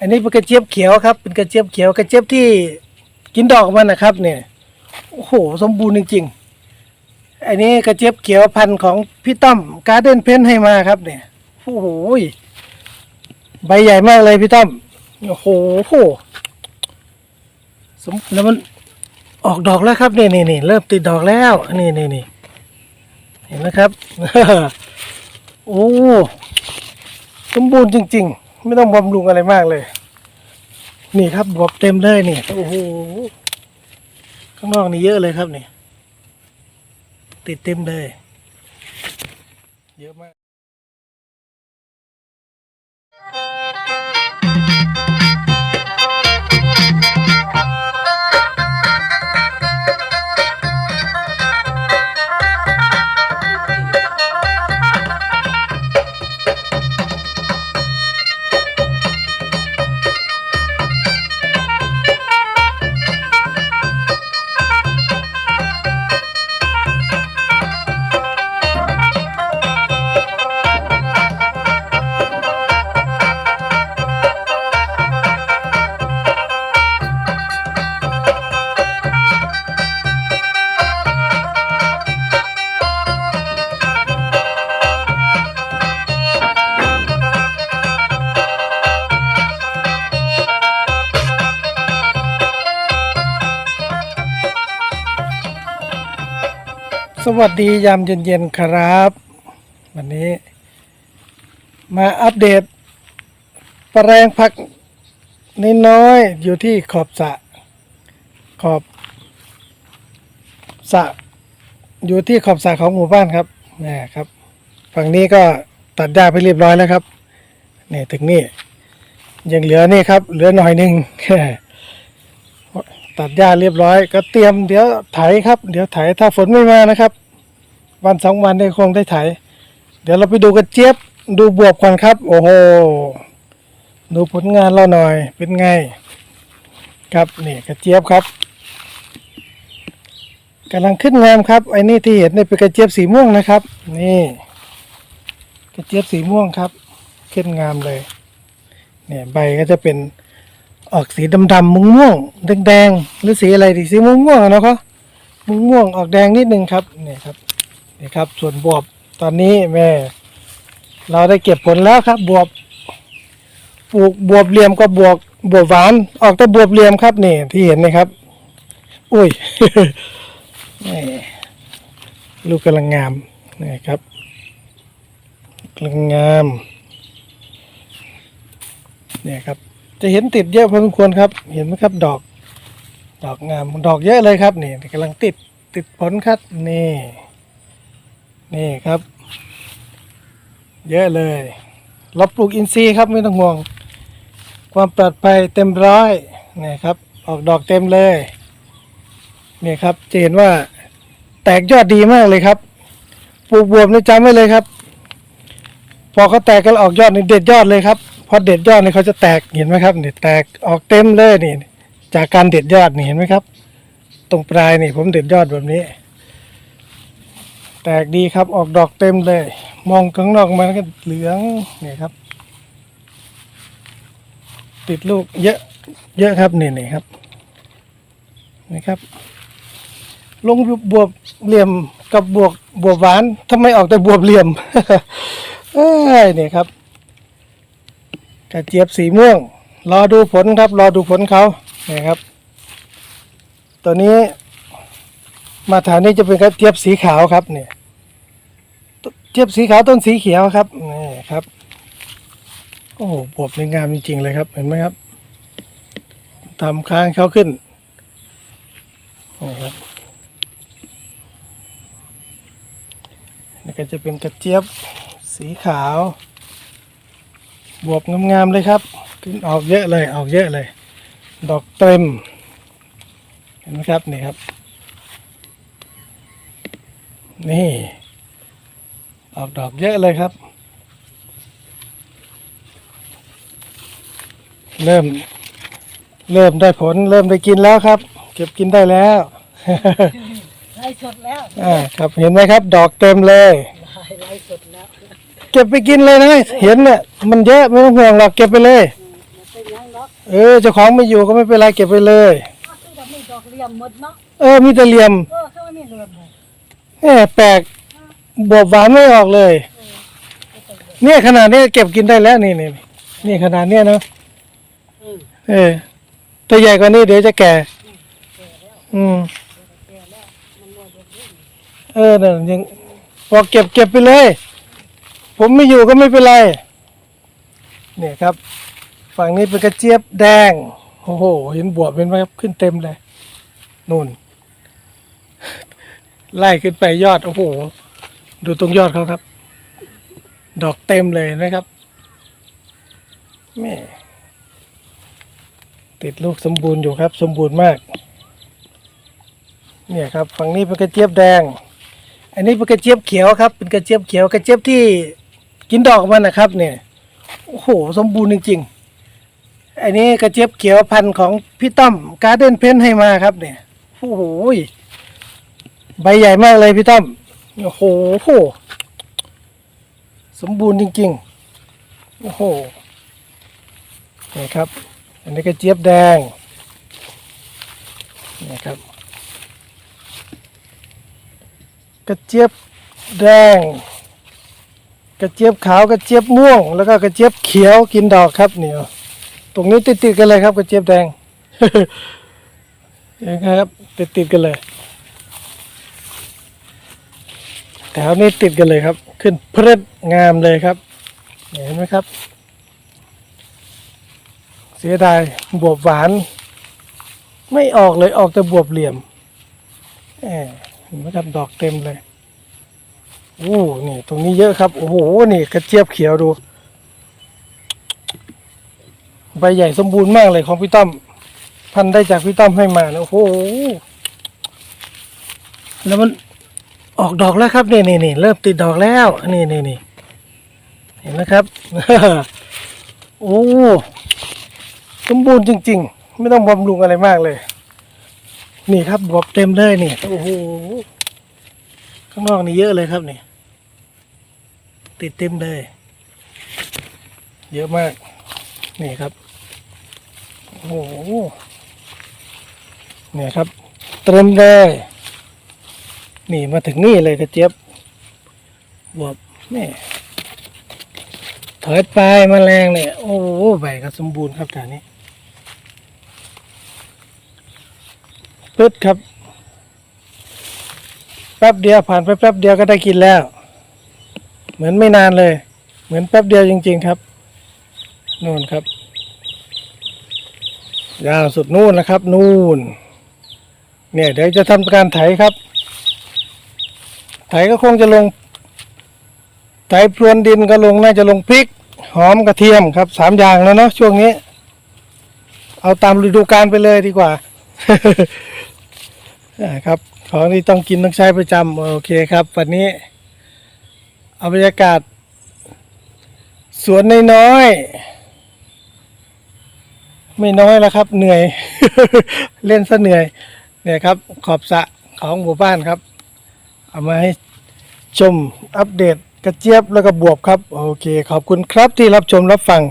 อันนี้เป็นกระเจี๊ยบเขียวครับ เป็นกระเจี๊ยบเขียวกระเจี๊ยบที่กินดอกมันนะครับ เนี่ยโอ้โหสมบูรณ์จริงๆ อันนี้กระเจี๊ยบเขียวพันธุ์ของพี่ต้อมการ์เด้นเพนให้มาครับ เนี่ยโอ้โหใบใหญ่มากเลยพี่ต้อมโอ้โหสมแล้วมันออกดอกแล้วครับนี่นี่นี่เริ่มติดดอกแล้วนี่นี่นี่เห็นนะครับ โอ้สมบูรณ์จริง ๆ ไม่ต้องบำรุงอะไรมากเลย นี่ครับบวบเต็มเลยนี่โอ้โหข้างนอกนี่เยอะเลยครับนี่ติดเต็มเลย เยอะมาก วัสดียามเย็นๆครับ วันนี้ มาอัปเดตแปลงผักน,น้อยอยู่ที่ขอบสะขอบสะอยู่ที่ขอบสะของหมู่บ้านครับนี่ครับ ฝั่งนี้ก็ตัดหญ้าไปเรียบร้อยแล้วครับนี่ถึงนี่ยังเหลือนี่ครับ เหลือหน่อยหนึ่งตัดหญ้าเรียบร้อย ก็เตรียมเดี๋ยวไถครับ เดี๋ยวไถถ้าฝนไม่มานะครับ วันสองวันได้คงได้ไถ เดี๋ยวเราไปดูกระเจี๊ยบดูบวบก่อนครับ โอ้โห ดูผลงานเราหน่อยเป็นไง ครับนี่กระเจี๊ยบครับกำลังขึ้นงามครับไอ้นี่ที่เห็นนี่เป็นกระเจี๊ยบสีม่วงนะครับ นี่กระเจี๊ยบสีม่วงครับ ขึ้นงามเลย เนี่ยใบก็จะเป็นออกสีดำๆมุ้งม่วงๆแดงๆหรือสีอะไรดีสีม่วงม่วงอะเนาะครับมุ้งม่วงออกแดงนิดนึงครับนี่ครับ นี่ครับ ส่วนบวบตอนนี้แม่ เราได้เก็บผลแล้วครับ บวบปลูกบวบเหลี่ยมกับบวบบวบหวาน ออกแต่บวบเหลี่ยมครับนี่ที่เห็นนะครับ อุ้ยนี่ลูกกำลังงามนี่ครับกำลังงามเนี่ยครับ จะเห็นติดเยอะพอสมควรครับ เห็นไหมครับ ดอก ดอกงามดอกเยอะเลยครับนี่กำลังติดติดผลครับนี่ นี่ครับ เยอะเลย เราปลูกอินทรีย์ครับไม่ต้องห่วง ความปลอดภัยเต็มร้อยนี่ครับ ออกดอกเต็มเลยนี่ครับจะเห็นว่าแตกยอดดีมากเลยครับ ปลูกบวบนี่จำไว้เลยครับ พอเขาแตกกันออกยอดนี่เด็ดยอดเลยครับพอเด็ดยอดนี่เขาจะแตกเห็นไหมครับนี่แตกออกเต็มเลยนี่ จากการเด็ดยอดนี่เห็นไหมครับ ตรงปลายนี่ผมเด็ดยอดแบบนี้ แตกดีครับออกดอกเต็มเลย มองข้างนอกมันก็เหลืองนี่ครับ ติดลูกเยอะเยอะครับนี่นี่ครับนี่ครับ ลงบวบเหลี่ยมกับบวกบวบหวานทำไมออกแต่บวบเหลี่ยมเอ้ยนี่ครับกระเจี๊ยบสีม่วง รอดูผลครับ รอดูผลเขานี่ครับ ตัวนี้ มาฐานนี้จะเป็นกระเจี๊ยบสีขาวครับ เนี่ยเจี๊ยบสีขาวต้นสีเขียวครับนี่ครับโอ้โหบวบในงามจริงๆเลยครับ เห็นไหมครับทำค้างเขาขึ้นนี่ครับนี่ก็จะเป็นกระเจี๊ยบสีขาว บวบงามๆเลยครับขึ้นออกเยอะเลยออกเยอะเลย ดอกเต็ม เห็นไหมครับนี่ครับ นี่ ออกดอกเยอะเลยครับ เริ่ม เริ่มได้ผลเริ่มได้กินแล้วครับ เก็บกินได้แล้วไล่สดแล้วอ่าครับเห็นไหมครับ ดอกเต็มเลยไล่สดแล้วเก็บไปกินเลยนะเห็นเนี่ยมันเยอะไม่ต้องห่วงหรอกเก็บไปเลยเป็นยังไงเออเจ้าของไม่อยู่ก็ไม่เป็นไรเก็บไปเลยอ้าวคือจะมีดอกเหลี่ยมหมดเนาะเออมีแต่เหลี่ยม แหมแปลกบวบหวานไม่ออกเลย เนี่ยขนาดนี้เก็บกินได้แล้วนี่นี่นี่ขนาดเนี้ยเนาะอืมเออตัวใหญ่กว่านี้เดี๋ยวจะแก่ อืมแก่แล้วมันหมดดอกเหลี่ยมเออเนี่ยยังบอกเก็บเก็บไปเลย ผมไม่อยู่ก็ไม่เป็นไร เนี่ยครับ ฝั่งนี้เป็นกระเจี๊ยบแดง โอ้โห เห็นบวบเป็นไหมครับ ขึ้นเต็มเลยนู่น ไล่ขึ้นไปยอด โอ้โห ดูตรงยอดเขาครับ ดอกเต็มเลยนะครับแม่ติดลูกสมบูรณ์อยู่ครับ สมบูรณ์มาก เนี่ยครับฝั่งนี้เป็นกระเจี๊ยบแดง อันนี้เป็นกระเจี๊ยบเขียวครับ เป็นกระเจี๊ยบเขียวกระเจี๊ยบที่กินดอกมันนะครับ เนี่ยโอ้โหสมบูรณ์จริงๆอันนี้กระเจี๊ยบเขียวพันธุ์ของพี่ต้อมการ์เด้นเพนให้มาครับ เนี่ยโอ้โห ใบใหญ่มากเลยพี่ต้อมโอ้โหสมบูรณ์จริงๆ โอ้โหนี่ครับ อันนี้กระเจี๊ยบแดงนี่ครับ กระเจี๊ยบแดง กระเจี๊ยบขาวกระเจี๊ยบม่วง แล้วก็กระเจี๊ยบเขียวกินดอกครับเนี่ยตรงนี้ติดติดๆกันเลยครับกระเจี๊ยบแดงเห็นครับ ติดติดๆกันเลยแถวนี้ติดกันเลยครับ ขึ้นเพลิดงามเลยครับ เห็นไหมครับ เสียดายบวบหวาน ไม่ออกเลยออกแต่บวบเหลี่ยมแหมเห็นไหมครับดอกเต็มเลยโอ้นี่ ตรงนี้เยอะครับ โอ้โห นี่กระเจี๊ยบเขียวดู ใบใหญ่สมบูรณ์มากเลยของพี่ต้อม พันได้จากพี่ต้อมให้มานะโอ้โห แล้วมัน ออกดอกแล้วครับนี่นี่นี่เริ่มติดดอกแล้ว นี่นี่นี่เห็นไหมครับ โอ้สมบูรณ์จริง ๆ ไม่ต้องบำรุงอะไรมากเลย นี่ครับบวบเต็มเลยนี่โอ้โหข้างนอกนี่เยอะเลยครับนี่ติดเต็มเลย เยอะมาก นี่ครับโอ้โหเนี่ยครับ เต็มเลย นี่มาถึงนี่เลยกระเจี๊ยบบวบนี่ถอยปลายแมลงเนี่ย โอ้โหใบก็สมบูรณ์ครับแถวนี้ปึ๊ดครับ แป๊บเดียวผ่านไปแป๊บเดียวก็ได้กินแล้ว เหมือนไม่นานเลย เหมือนแป๊บเดียวจริง ๆครับนู่นครับยาวสุดนู่นนะครับ นู่น เนี่ยเดี๋ยวจะทำการไถครับ ไถก็คงจะลงไถพรวนดินก็ลงน่าจะลงพริก หอมกระเทียมครับสามอย่างแล้วเนาะช่วงนี้ เอาตามฤดูกาลไปเลยดีกว่าอ่าครับของที่ต้องกินต้องใช้ประจำโอเคครับ วันนี้เอาบรรยากาศ สวนน้อยๆไม่น้อยแล้วครับ เหนื่อย เล่นซะเหนื่อย เนี่ยครับ ขอบสะของหมู่บ้านครับ เอามาให้ชมอัปเดตกระเจี๊ยบแล้วก็บวบครับ โอเค ขอบคุณครับที่รับชมรับฟัง